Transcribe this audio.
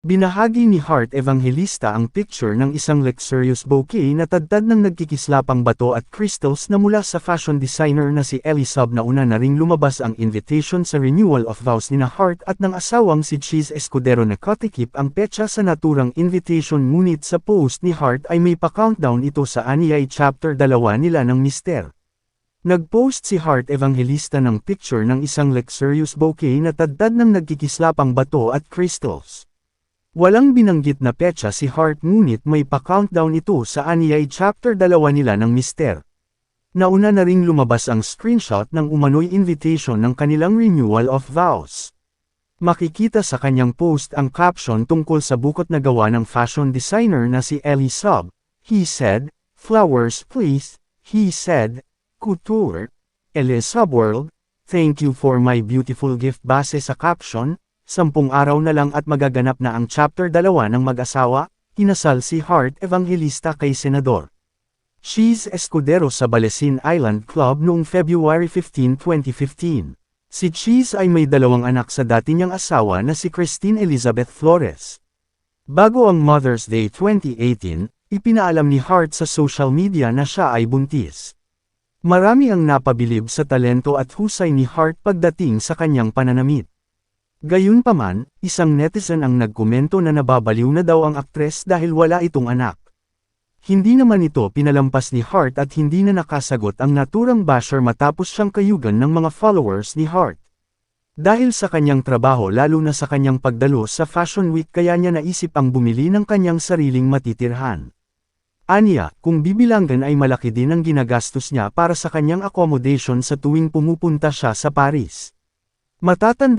Binahagi ni Hart Evangelista ang picture ng isang luxurious bouquet na tadtad ng nagkikislapang bato at crystals na mula sa fashion designer na si Ellie Sub na una na ring lumabas ang invitation sa renewal of vows ni na Hart at ng asawang si Cheese Escudero na katikip ang petsa sa naturang invitation ngunit sa post ni Hart ay may pa-countdown ito sa Aniyay chapter 2 nila ng Mister. Nag-post si Hart Evangelista ng picture ng isang luxurious bouquet na tadtad ng nagkikislapang bato at crystals. Walang binanggit na petsa si Hart ngunit may pa-countdown ito sa Aniyay chapter 2 nila ng Mister. Nauna na ring lumabas ang screenshot ng umano'y invitation ng kanilang renewal of vows. Makikita sa kanyang post ang caption tungkol sa bukot na gawa ng fashion designer na si Ellie Sub. He said, Flowers please, he said, Couture, Ellie Subworld, thank you for my beautiful gift base sa caption, sampung araw na lang at magaganap na ang chapter 2 ng mag-asawa, kinasal si Hart Evangelista kay Senador. She's Escudero sa Balesin Island Club noong February 15, 2015. Si Cheese ay may dalawang anak sa dati niyang asawa na si Christine Elizabeth Flores. Bago ang Mother's Day 2018, ipinaalam ni Hart sa social media na siya ay buntis. Marami ang napabilib sa talento at husay ni Hart pagdating sa kanyang pananamit. Gayunpaman, isang netizen ang nagkomento na nababaliw na daw ang aktres dahil wala itong anak. Hindi naman ito pinalampas ni Hart at hindi na nakasagot ang naturang basher matapos siyang kayugan ng mga followers ni Hart. Dahil sa kanyang trabaho lalo na sa kanyang pagdalo sa Fashion Week kaya niya naisip ang bumili ng kanyang sariling matitirhan. Anya, kung bibilanggan ay malaki din ang ginagastos niya para sa kanyang accommodation sa tuwing pumupunta siya sa Paris. Matatanda